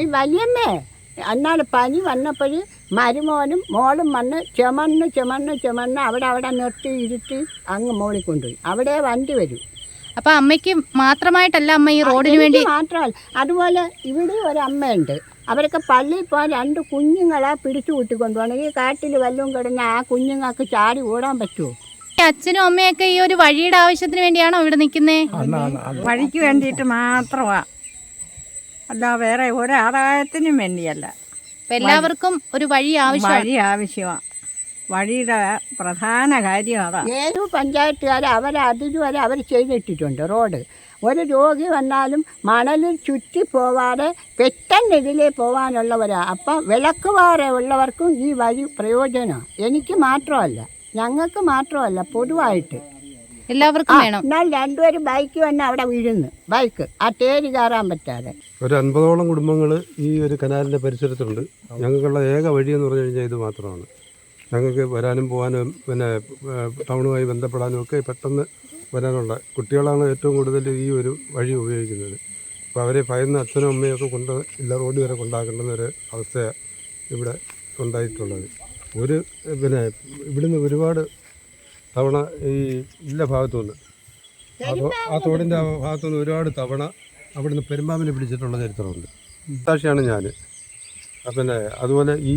ഈ വലിയമ്മേ അന്നാൾ പനി വന്നപ്പോൾ മരുമോനും മോളും വന്ന് ചുമന്ന് ചുമന്ന് ചുമന്ന് അവിടെ അവിടെ നിർത്തി ഇരുത്തി അങ്ങ് മോളിൽ കൊണ്ടുപോയി. അവിടെ വണ്ടി വരും. അപ്പൊ അമ്മയ്ക്ക് മാത്രമായിട്ടല്ല അമ്മ ഈ റോഡിന് വേണ്ടി മാത്രമല്ല. അതുപോലെ ഇവിടെ ഒരു അമ്മയുണ്ട്. അവരൊക്കെ പള്ളിയിൽ പോകാൻ രണ്ട് കുഞ്ഞുങ്ങളെ പിടിച്ചു കൂട്ടിക്കൊണ്ടുപോകണം ഈ കാട്ടിൽ വല്ലതും കിടന്ന് ആ കുഞ്ഞുങ്ങൾക്ക് ചാടി ഓടാൻ പറ്റുമോ? അച്ഛനും അമ്മയൊക്കെ ഈ ഒരു വഴിയുടെ ആവശ്യത്തിന് വേണ്ടിയാണോ ഇവിടെ നിൽക്കുന്നത് വഴിക്ക് വേണ്ടിയിട്ട് മാത്രമാ. അല്ല വേറെ ഒരാദായത്തിനും വേണ്ടിയല്ല. എല്ലാവർക്കും ഒരു വഴി ആവശ്യം വഴി ആവശ്യമാണ് വഴിയുടെ പ്രധാന കാര്യം അതാണ് ഏത് പഞ്ചായത്തുകാർ അവർ അതിരുവരെ അവർ ചെയ്തിട്ടിട്ടുണ്ട് റോഡ്. ഒരു രോഗി വന്നാലും മണലിൽ ചുറ്റി പോവാതെ പെട്ടെന്ന് ഇതിലേ പോകാനുള്ളവരാ അപ്പം വിളക്കുപാറ ഉള്ളവർക്കും ഈ വഴി പ്രയോജനം. എനിക്ക് മാത്രമല്ല ഞങ്ങൾക്ക് മാത്രമല്ല പൊതുവായിട്ട്. എല്ലാവർക്കും വേണം. എന്നാൽ രണ്ടുപേരും ബൈക്ക് വന്ന് അവിടെ വീഴുന്നു. ബൈക്ക് ആ തേര് കയറാൻ പറ്റാതെ. ഒരു അൻപതോളം കുടുംബങ്ങൾ ഈ ഒരു കനാലിന്റെ പരിസരത്തുണ്ട്. ഞങ്ങൾക്കുള്ള ഏക വഴി എന്ന് പറഞ്ഞു കഴിഞ്ഞാൽ ഇത് മാത്രമാണ്. ഞങ്ങൾക്ക് വരാനും പോകാനും പിന്നെ ടൗണുമായി ബന്ധപ്പെടാനും ഒക്കെ പെട്ടെന്ന് വരാനുള്ള കുട്ടികളാണ് ഏറ്റവും കൂടുതൽ ഈ ഒരു വഴി ഉപയോഗിക്കുന്നത്. അപ്പോൾ അവരെ ഭയന്ന് അച്ഛനും അമ്മയും ഒക്കെ കൊണ്ട് ഇല്ല റോഡ് വരെ കൊണ്ടാക്കേണ്ടുന്ന ഒരു അവസ്ഥയാണ് ഇവിടെ ഉണ്ടായിട്ടുള്ളത്. ഒരു പിന്നെ ഇവിടുന്ന് ഒരുപാട് തവണ ഈ ഇല്ല ഭാഗത്തുനിന്ന്. അപ്പോൾ ആ തോടിന്റെ ഭാഗത്തുനിന്ന് ഒരുപാട് തവണ അവിടുന്ന് പെരുമ്പാമ്പിനെ പിടിച്ചിട്ടുള്ള ചരിത്രമുണ്ട്. സാക്ഷിയാണ് ഞാൻ പിന്നെ അതുപോലെ ഈ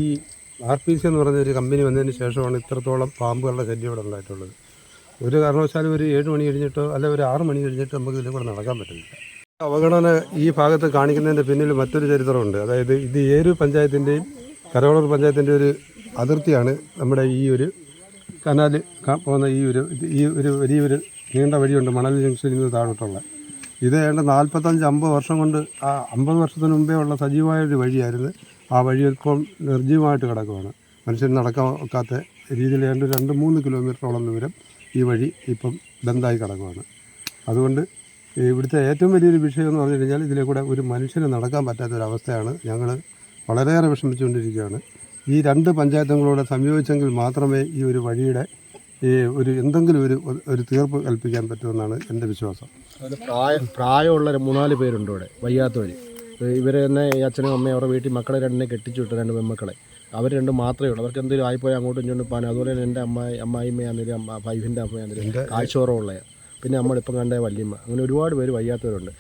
ആർ പി സി എന്ന് പറഞ്ഞ ഒരു കമ്പനി വന്നതിന് ശേഷമാണ് ഇത്രത്തോളം പാമ്പുകളുടെ ശല്യം ഇവിടെ ഉണ്ടായിട്ടുള്ളത്. ഒരു കാരണവശാലും ഒരു ഏഴ് മണി കഴിഞ്ഞിട്ടോ അല്ലെങ്കിൽ ഒരു ആറ് മണി കഴിഞ്ഞിട്ടോ നമുക്ക് ഇതിൽ കൂടെ നടക്കാൻ പറ്റില്ല. അവഗണന ഈ ഭാഗത്ത് കാണിക്കുന്നതിന്റെ പിന്നിൽ മറ്റൊരു ചരിത്രമുണ്ട്. അതായത് ഇത് ഏരു പഞ്ചായത്തിന്റെയും കരവളൂർ പഞ്ചായത്തിന്റെ ഒരു അതിർത്തിയാണ് നമ്മുടെ ഈ ഒരു കനാൽ പോകുന്ന ഈ ഒരു ഈ ഒരു വലിയൊരു നീണ്ട വഴിയുണ്ട് മണൽ ജംഗ്ഷനിൽ നിന്ന് താഴോട്ടുള്ള. ഇത് ഏതാണ്ട് നാൽപ്പത്തഞ്ച് അമ്പത് വർഷം കൊണ്ട് ആ അമ്പത് വർഷത്തിന് മുമ്പേ ഉള്ള സജീവമായ ഒരു വഴിയായിരുന്നു. ആ വഴി ഇപ്പം നിർജീവമായിട്ട് കിടക്കുകയാണ് മനുഷ്യൻ നടക്കാൻ ഒക്കാത്ത രീതിയിൽ ഏതാണ്ട് രണ്ട് മൂന്ന് കിലോമീറ്ററോളം ദൂരം ഈ വഴി ഇപ്പം ബന്ധായി കിടക്കുകയാണ് അതുകൊണ്ട് ഇവിടുത്തെ ഏറ്റവും വലിയൊരു വിഷയം എന്ന് പറഞ്ഞു കഴിഞ്ഞാൽ ഇതിലെ കൂടെ ഒരു മനുഷ്യന് നടക്കാൻ പറ്റാത്തൊരവസ്ഥയാണ് ഞങ്ങൾ വളരെയേറെ വിഷമിച്ചുകൊണ്ടിരിക്കുകയാണ്. ഈ രണ്ട് പഞ്ചായത്തുകളോട് സംയോജിച്ചെങ്കിൽ മാത്രമേ ഈ ഒരു വഴിയുടെ ഈ ഒരു എന്തെങ്കിലും ഒരു ഒരു തീർപ്പ് കൽപ്പിക്കാൻ പറ്റുമെന്നാണ് എന്റെ വിശ്വാസം. അതിൽ പ്രായ പ്രായമുള്ള ഒരു മൂന്നാൽ പേരുണ്ട് ഇവിടെ വയ്യാത്തവർ ഇവർ തന്നെ ഈ അച്ഛനും അമ്മയും അവരുടെ വീട്ടിൽ മക്കളെ രണ്ടിനെ കെട്ടിച്ചു വിട്ടു രണ്ട് പെൺമക്കളെ. അവർ രണ്ടും മാത്രമേ ഉള്ളൂ. അവർക്ക് എന്തെങ്കിലും ആയിപ്പോയി അങ്ങോട്ടും ഇങ്ങോട്ടും പോകാൻ. അതുപോലെ തന്നെ എന്റെ അമ്മായി അമ്മായിമ്മയാണെങ്കിലും അമ്മ വൈഫിന്റെ അമ്മയാണെങ്കിലും കാഴ്ചോറമുള്ള പിന്നെ നമ്മളിപ്പം കണ്ട വല്യമ്മ. അങ്ങനെ ഒരുപാട് പേര് വയ്യാത്തവരുണ്ട്.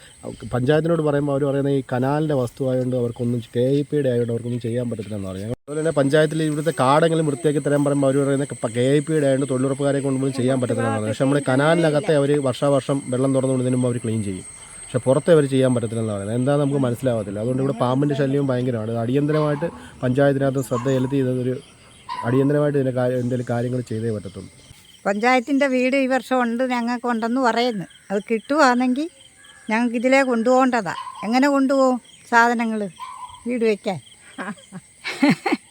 പഞ്ചായത്തിനോട് പറയുമ്പോൾ അവർ പറയുന്നത് ഈ കനാലിന്റെ വസ്തു ആയതുകൊണ്ട് അവർക്കൊന്നും കെ ഇ പിയുടെ ആയതുകൊണ്ട് അവർക്കൊന്നും ചെയ്യാൻ പറ്റത്തില്ലെന്ന് പറയും. അതുപോലെ തന്നെ പഞ്ചായത്തിൽ ഇവിടുത്തെ കാടെങ്കിലും വൃത്തിയാക്കി തരാൻ പറയുമ്പോൾ അവർ പറയുന്നത് കെ ഐ പിയുടെ ആയതുകൊണ്ട് തൊഴിലുറപ്പുകാരെ കൊണ്ടുപോയി ചെയ്യാൻ പറ്റത്തില്ലെന്നാണ് പക്ഷേ നമ്മുടെ കനാലിനകത്തെ അവർ വർഷാവർഷം വെള്ളം തുറന്നുകൊണ്ടതിന് മുമ്പ് അവർ ക്ലീൻ ചെയ്യും. പക്ഷെ പുറത്തെ അവർ ചെയ്യാൻ പറ്റത്തില്ലെന്ന് പറയുന്നത് എന്താ നമുക്ക് മനസ്സിലാവത്തില്ല. അതുകൊണ്ട് ഇവിടെ പാമ്പിന്റെ ശല്യവും ഭയങ്കരമാണ്. അടിയന്തരമായിട്ട് പഞ്ചായത്തിനകത്ത് ശ്രദ്ധ ചെലുത്തി ഇതൊരു അടിയന്തരമായിട്ട് ഇതിന്റെ എന്തെങ്കിലും കാര്യങ്ങൾ ചെയ്തേ പറ്റത്തുള്ളൂ. പഞ്ചായത്തിന്റെ വീട് ഈ വർഷം ഉണ്ട് ഞങ്ങൾക്ക് ഉണ്ടെന്ന് പറയുന്നു. അത് കിട്ടുവാണെങ്കിൽ ഞങ്ങൾക്ക് ഇതിലേ കൊണ്ടുപോകേണ്ടതാണ് എങ്ങനെ കൊണ്ടുപോകും സാധനങ്ങൾ വീട് വയ്ക്കാൻ?